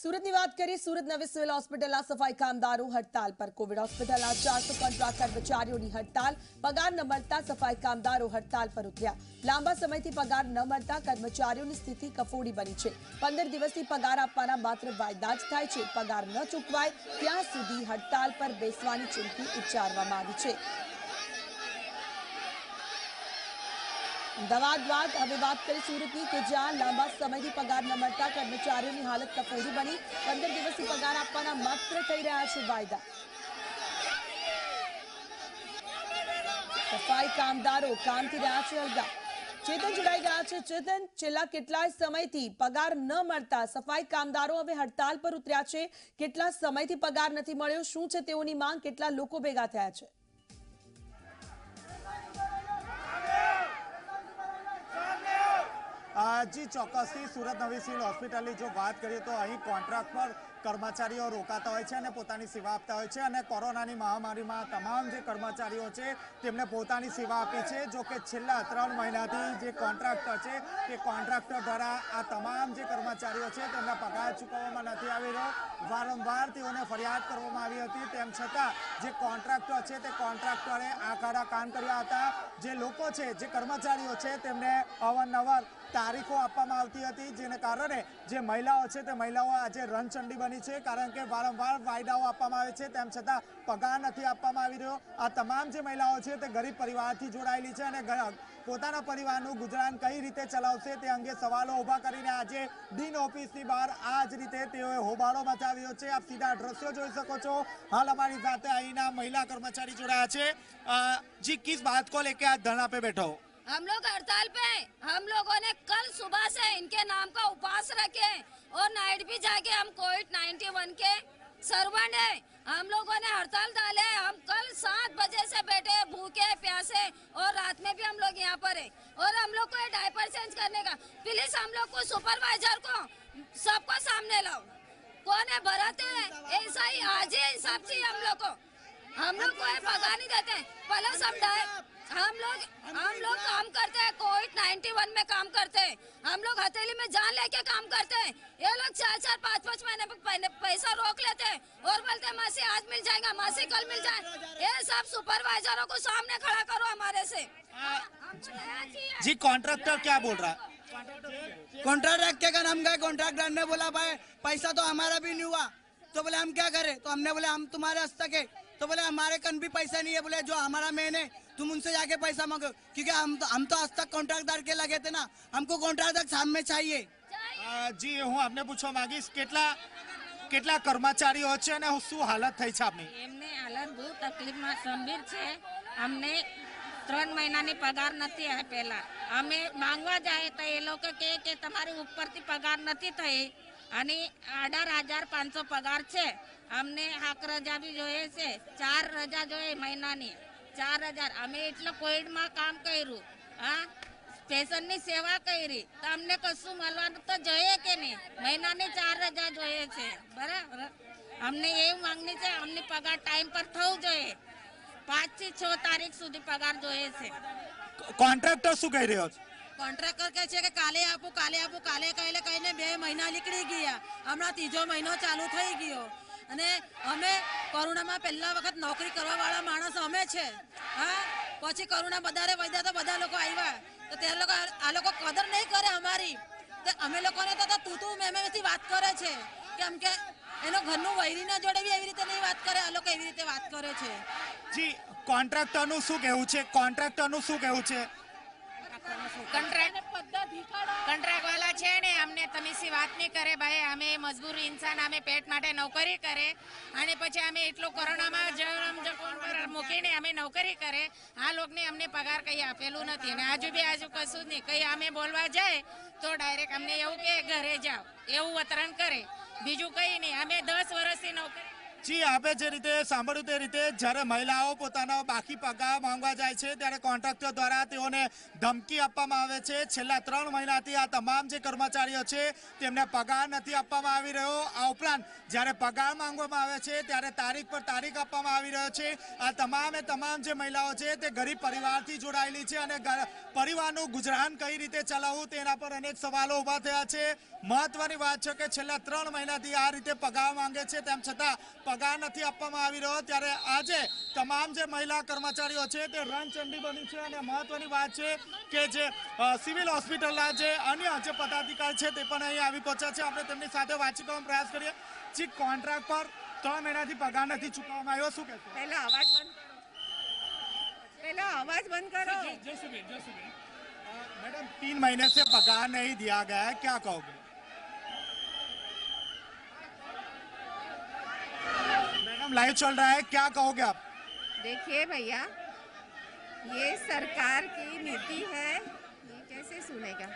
સુરતની વાત કરીએ સુરત નવી સિવિલ હોસ્પિટલના સફાઈ કામદારો હડતાલ પર કોવિડ હોસ્પિટલના ચારસો કોન્ટ્રાક્ટ કર્મચારીઓની હડતાલ. પગાર ન મળતા સફાઈ કામદારો હડતાલ પર ઉતર્યા. લાંબા સમયથી પગાર ન મળતા કર્મચારીઓની સ્થિતિ કફોડી બની છે. પંદર દિવસથી પગાર આપવાના માત્ર વાયદા જ થાય છે. પગાર ન ચૂકવાય, ત્યાં સુધી હડતાલ પર બેસવાની ચીમકી ઉચ્ચારવામાં આવી છે. અમદાવાદ બાદ હવે વાત કરી સુરતની કે જ્યાં લાંબા સમયથી પગાર ન મળતા કર્મચારીઓની હાલત કફોડી બની. પંદર દિવસથી પગાર આપવાના માત્ર થઈ રહ્યા છે વાયદા. સફાઈ કામદારો કામથી રહ્યા છે અલગા. ચેતન જોડાઈ ગયા છે, ચેતન, છેલ્લા કેટલાય સમયથી પગાર ન મળતા સફાઈ કામદારો હવે હડતાલ પર ઉતર્યા છે. કેટલા સમયથી પગાર નથી મળ્યો? શું છે તેઓની માંગ? કેટલા લોકો ભેગા થયા છે? જી ચોક્કસથી સુરત નવી સિવિલ હોસ્પિટલની જો વાત કરીએ તો અહીં કોન્ટ્રાક્ટ પર કર્મચારીઓ રોકાતા હોય છે અને પોતાની સેવા આપતા હોય છે અને કોરોનાની મહામારીમાં તમામ જે કર્મચારીઓ છે તેમને પોતાની સેવા આપી છે. જો કે છેલ્લા ત્રણ મહિનાથી જે કોન્ટ્રાક્ટર છે તે કોન્ટ્રાક્ટર દ્વારા આ તમામ જે કર્મચારીઓ છે તેમના પગાર ચૂકવવામાં નથી આવી રહ્યો. વારંવાર તેઓને ફરિયાદ કરવામાં આવી હતી. તેમ છતાં જે કોન્ટ્રાક્ટર છે તે કોન્ટ્રાક્ટરે આખાડા કામ કર્યા હતા. જે લોકો છે, જે કર્મચારીઓ છે તેમને અવારનવાર તારીખો આપવામાં આવતી હતી, જેને કારણે જે મહિલાઓ છે તે મહિલાઓ આજે રણચંડી બની છે, કારણ કે વારંવાર વાયદાઓ આપવામાં આવે છે, તેમ છતાં પગાર નથી આપવામાં આવી રહ્યો. આ તમામ જે મહિલાઓ છે તે ગરીબ પરિવારથી જોડાયેલી છે અને પોતાના પરિવારનું ગુજરાન કઈ રીતે ચલાવશે તે અંગે સવાલો ઊભા કરીને આજે ડીન ઓફિસની બહાર આ જ રીતે તેઓએ હોબાળો મચાવ્યો છે. આપ સીધા દ્રશ્યો જોઈ શકો છો. હાલ અમારી સાથે અહીંના મહિલા કર્મચારી જોડાયા છે. જી, કિસ બાદ કો લેકે આ ધરણા પે બેઠો हम लोग हड़ताल पे हैं। हम लोगों ने कल सुबह से इनके नाम का उपवास रखे और नाइट भी जाके हम कोविड 91 के सर्वेंट है। हम लोगों ने हड़ताल डाले हम कल सात बजे से बैठे भूखे, प्यासे और रात में भी हम लोग यहाँ पर है। और हम लोग को डायपर चेंज करने का प्लीज़ हम लोग को सुपरवाइजर को सबको सामने लाओ। कौन है? भरत है। ऐसा ही आज ही हिसाब चाहिए हम लोग को हम लोग को पगा नहीं देते। प्लस हम डाय हम लोग हम लोग काम करते हैं कोविड 91 में काम करते हैं। हम लोग हथेली में जान लेके काम करते हैं। ये लोग चार चार पाँच पाँच महीने पैसा रोक लेते हैं और बोलते हैं मासी आज मिल जाएगा मासी कल मिल जाए। ये सब सुपरवाइजरों को सामने खड़ा करो हमारे से। जी कॉन्ट्रैक्टर क्या बोल रहा है? कॉन्ट्रैक्ट के का हम गए कॉन्ट्रैक्टर ने बोला भाई पैसा तो हमारा भी नहीं हुआ। तो बोले हम क्या करें? तो हमने बोले हम तुम्हारे हस्तक है तो बोले हमारे कन भी पैसा नहीं है। बोले जो हमारा मेन है तुम उनसे जाके पैसा मांगो क्योंकि हम तो हम तो हस्तक कॉन्ट्रैक्टदार के लगे थे ना हमको कॉन्ट्रैक्टर सामने चाहिए અ, જી હું આપને પૂછવા માંગીશ કેટલા કેટલા કર્મચારીઓ છે અને શું હાલત થઈ છે આપની એમને હાલત બહુ તકલીફમાં ગંભીર છે અમને ત્રણ મહિનાની પગાર નથી આપેલા અમે માંગવા જાય તો એ લોકો કહે કે તમારી ઉપરથી પગાર નથી થઈ અને અઢાર હજાર પાંચસો પગાર છે અમને હાક રજા બી જોઈએ છે ચાર રજા જોઈએ મહિનાની ચાર હજાર. અમે એટલે કોવિડમાં કામ કર્યું હા? પેશન્ટની સેવા કરી. તો અમને કશું મળવાનું તો જોઈએ કે નહીં? મહિનાની ચાર હજાર જોઈએ છે. બરાબર? અમને એવું માંગણી છે અમને પગાર ટાઈમ પર થવું જોઈએ. પાંચથી છ તારીખ સુધી પગાર જોઈએ છે. કોન્ટ્રાક્ટર શું કહી રહ્યો છે? કોન્ટ્રાક્ટર કહે છે કે કાલે આપું કાલે આપું કાલે કહીને કહીને બે મહિના નીકળી ગયા. હમણાં ત્રીજો મહિનો ચાલુ થઈ ગયો. અને અમે કરુણામાં પહેલા વખત નોકરી કરવાવાળા માણસ અમે છે. હા? પછી કરુણા બધારે વધ્યા તો બધા લોકો આવ્યા. તો તે લોકો આ લોકો કદર નહીં કરે અમારી. તો અમે લોકોને તો તું તું મેં મેં વાત કરે છે. કેમ કે એનો ઘરનું વૈરીના જોડે બી એવી રીતે નહીં વાત કરે, આ લોકો એવી રીતે વાત કરે છે. જી કોન્ટ્રાક્ટરનું શું કહેવું છે? કોન્ટ્રાક્ટરનું શું કહેવું છે? કોન્ટ્રાક્ટ વાળા છે ને, અમને તમીસી વાત નહીં કરે ભાઈ. અમે મજબૂર ઇન્સાન, અમે પેટ માટે નોકરી કરે. અને પછી અમે એટલું કોરોનામાં પર મૂકીને અમે નોકરી કરે. આ લોકોને અમને પગાર કંઈ આપેલું નથી. અને આજુ બી આજુ કશું જ નહીં. કંઈ અમે બોલવા જાય, તો ડાયરેક્ટ અમને એવું કે, ઘરે જાઓ. એવું વતરણ કરે. બીજું કંઈ નહીં. અમે દસ વર્ષથી નોકરી જી, આપે જે રીતે સાંભળ્યું તે રીતે જ્યારે મહિલાઓ પોતાનો બાકી પગાર માંગવા જાય છે, ત્યારે કોન્ટ્રાક્ટર દ્વારા તેઓને ધમકી આપવામાં આવે છે. છેલ્લા ત્રણ મહિનાથી આ તમામ જે કર્મચારીઓ છે, તેમને પગાર નથી આપવામાં આવી રહ્યો. આ ઉપરાંત જ્યારે પગાર માંગવામાં આવે છે, ત્યારે તારીખ પર તારીખ આપવામાં આવી રહ્યો છે. આ તમામે તમામ જે મહિલાઓ છે, તે ગરીબ પરિવારથી જોડાયેલી છે અને પરિવારનું ગુજરાન કઈ રીતે ચલાવવું તેના પર અનેક સવાલો ઊભા થયા છે. મહત્વની વાત છે કે છેલ્લા ત્રણ મહિનાથી આ રીતે પગાર માંગે છે, તેમ છતાં પગાર નથી આપવામાં આવી રહ્યો ત્યારે આજે તમામ જે મહિલા કર્મચારીઓ છે તે રણચંડી બની છે અને મહત્વની વાત છે કે જે અ, સિવિલ હોસ્પિટલના જે અન્ય જે પદાધિકારી છે તે પણ અહીં આવી પહોંચ્યા છે આપણે તેમની સાથે વાતચીત કરવાનો પ્રયાસ કરીએ જે કોન્ટ્રાક્ટ પર ત્રણ મહિનાથી પગાર નથી ચૂકવવામાં આવ્યો શું કહેશો पहला आवाज बंद करो पहला आवाज बंद करो मैडम तीन महीने से पगार नहीं दिया गया है क्या कहोगे लाइव चल रहा है, क्या कहोगे आप? देखिए भैया, ये सरकार की नीति है, ये कैसे सुनेगा?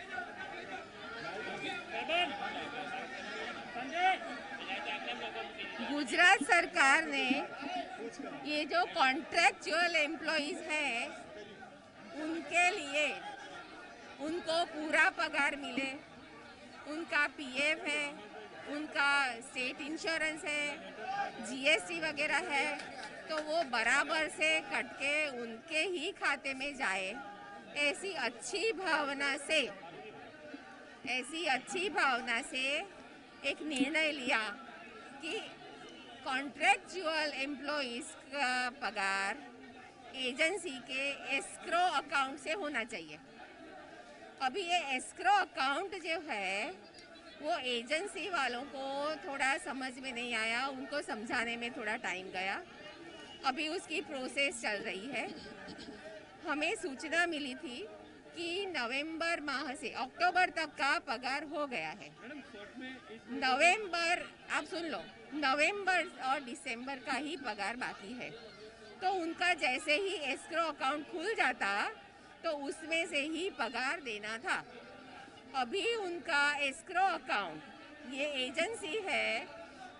गुजरात सरकार ने ये जो कॉन्ट्रेक्चुअल एम्प्लॉज है, उनके लिए उनको पूरा पगार मिले, उनका पीएफ है उनका स्टेट इंश्योरेंस है जीएसटी वगैरह है तो वो बराबर से कट के उनके ही खाते में जाए। ऐसी अच्छी भावना से, ऐसी अच्छी भावना से एक निर्णय लिया कि कॉन्ट्रेक्चुअल एम्प्लॉइज का पगार एजेंसी के एस्क्रो अकाउंट से होना चाहिए। अभी ये एस्क्रो अकाउंट जो है वो एजेंसी वालों को थोड़ा समझ में नहीं आया उनको समझाने में थोड़ा टाइम गया। अभी उसकी प्रोसेस चल रही है। हमें सूचना मिली थी कि नवंबर माह से अक्टूबर तक का पगार हो गया है। नवंबर आप सुन लो नवंबर और दिसंबर का ही पगार बाकी है। तो उनका जैसे ही एस्क्रो अकाउंट खुल जाता तो उसमें से ही पगार देना था। अभी उनका एस्क्रो अकाउंट ये एजेंसी है,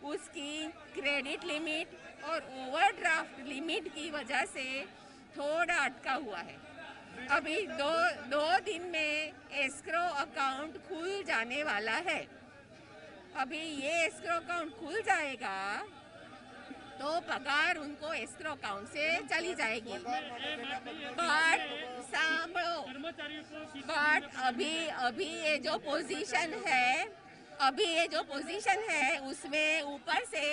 उसकी क्रेडिट लिमिट और ओवरड्राफ्ट लिमिट की वजह से थोड़ा अटका हुआ है। अभी दो दो दिन में एस्क्रो अकाउंट खुल जाने वाला है। अभी ये एस्क्रो अकाउंट खुल जाएगा तो पगार उनको एस्क्रो अकाउंट से चली जाएगी। बट सांभळो बट अभी अभी ये जो पोजीशन है, अभी ये जो पोजीशन है, उसमें ऊपर से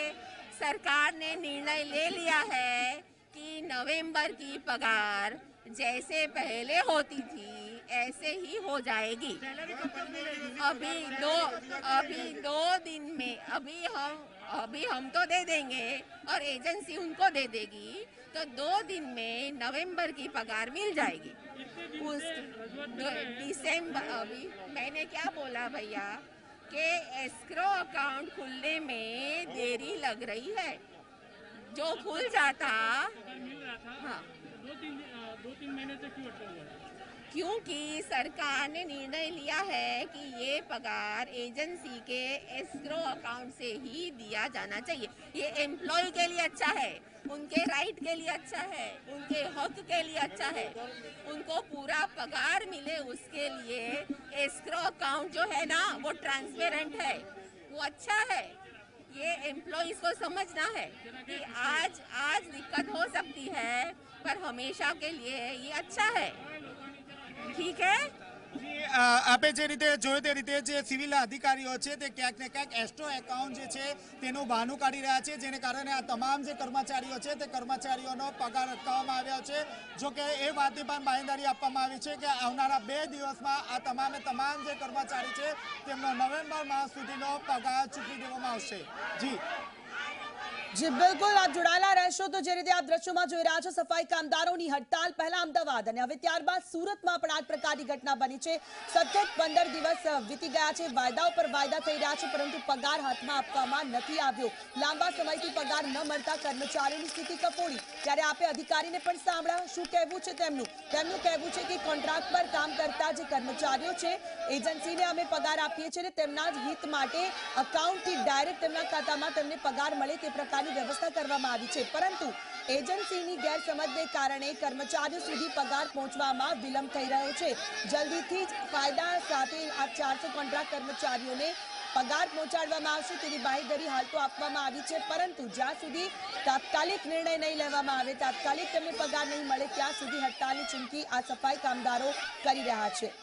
सरकार ने निर्णय ले लिया है कि नवंबर की पगार जैसे पहले होती थी ऐसे ही हो जाएगी। अभी दो अभी दो दिन में अभी हम अभी हम तो दे देंगे और एजेंसी उनको दे देगी तो दो दिन में नवंबर की पगार मिल जाएगी। उस दिसंबर अभी मैंने क्या बोला भैया कि एस्क्रो अकाउंट खुलने में देरी लग रही है। जो खुल जाता हाँ। क्योंकि सरकार ने निर्णय लिया है कि ये पगार एजेंसी के एस्क्रो अकाउंट से ही दिया जाना चाहिए। ये एम्प्लॉय के लिए अच्छा है, उनके राइट के लिए अच्छा है, उनके हक के लिए अच्छा है। उनको पूरा पगार मिले उसके लिए एस्क्रो अकाउंट जो है ना, वो ट्रांसपेरेंट है, वो अच्छा है। ये एम्प्लॉयज़ को समझना है कि आज आज दिक्कत हो सकती है, पर हमेशा के लिए ये अच्छा है। ठीक है જી, અ, આપે જે રીતે જોયું તે રીતે જે સિવિલ અધિકારીઓ છે તે ક્યાંક ને ક્યાંક એસ્ટ્રો એકાઉન્ટ જે છે તેનું બહાનું કાઢી રહ્યા છે જેને કારણે આ તમામ જે કર્મચારીઓ છે તે કર્મચારીઓનો પગાર અટકાવવામાં આવ્યો છે જો કે એ વાતની પણ બાંયધારી આપવામાં આવી છે કે આવનારા બે દિવસમાં આ તમામે તમામ જે કર્મચારી છે તેમનો નવેમ્બર માસ સુધીનો પગાર ચૂકવી દેવામાં આવશે જી જી, બિલકુલ આપ જોડાયેલા રહેશો તો જે રીતે આપ દ્રશ્યોમાં જોઈ રહ્યા છો, સફાઈ કામદારોની હડતાલ પહેલા અમદાવાદ અને હવે ત્યારબાદ સુરતમાં પણ આ પ્રકારની ઘટના બની છે. સતત પંદર દિવસ વીતી ગયા છે. વાયદાઓ પર વાયદા થઈ રહ્યા છે, પરંતુ પગાર હાથમાં આપવામાં નથી આવ્યો. લાંબા સમયથી પગાર ન મળતા કર્મચારીઓની સ્થિતિ કફોડી. ત્યારે આપે અધિકારીને પણ સાંભળ્યા. શું કહેવું છે તેમનું? તેમનું કહેવું છે કે કોન્ટ્રાક્ટ પર કામ કરતા જે કર્મચારીઓ છે, એજન્સીને અમે પગાર આપીએ છીએ તેમના જ હિત માટે અકાઉન્ટથી ડાયરેક્ટ તેમના ખાતામાં તેમને પગાર મળે તે પ્રકારની વ્યવસ્થા કરવામાં આવી છે. પરંતુ એજન્સીની ગેરસમજને કારણે કર્મચારીઓ સુધી પગાર પહોંચવામાં વિલંબ થઈ રહ્યો છે. જલ્દીથી જ ફાયદા સાથે આ ચારસો કોન્ટ્રાક્ટ કર્મચારીઓને પગાર પહોંચાડવામાં આવશે તેવી બાહેધરી હાલ તો આપવામાં આવી છે. પરંતુ જ્યાં સુધી તાત્કાલિક નિર્ણય નહીં લેવામાં આવે, તાત્કાલિક તેમને પગાર નહીં મળે, ત્યાં સુધી હડતાલની ચીમકી આ સફાઈ કામદારો કરી રહ્યા છે.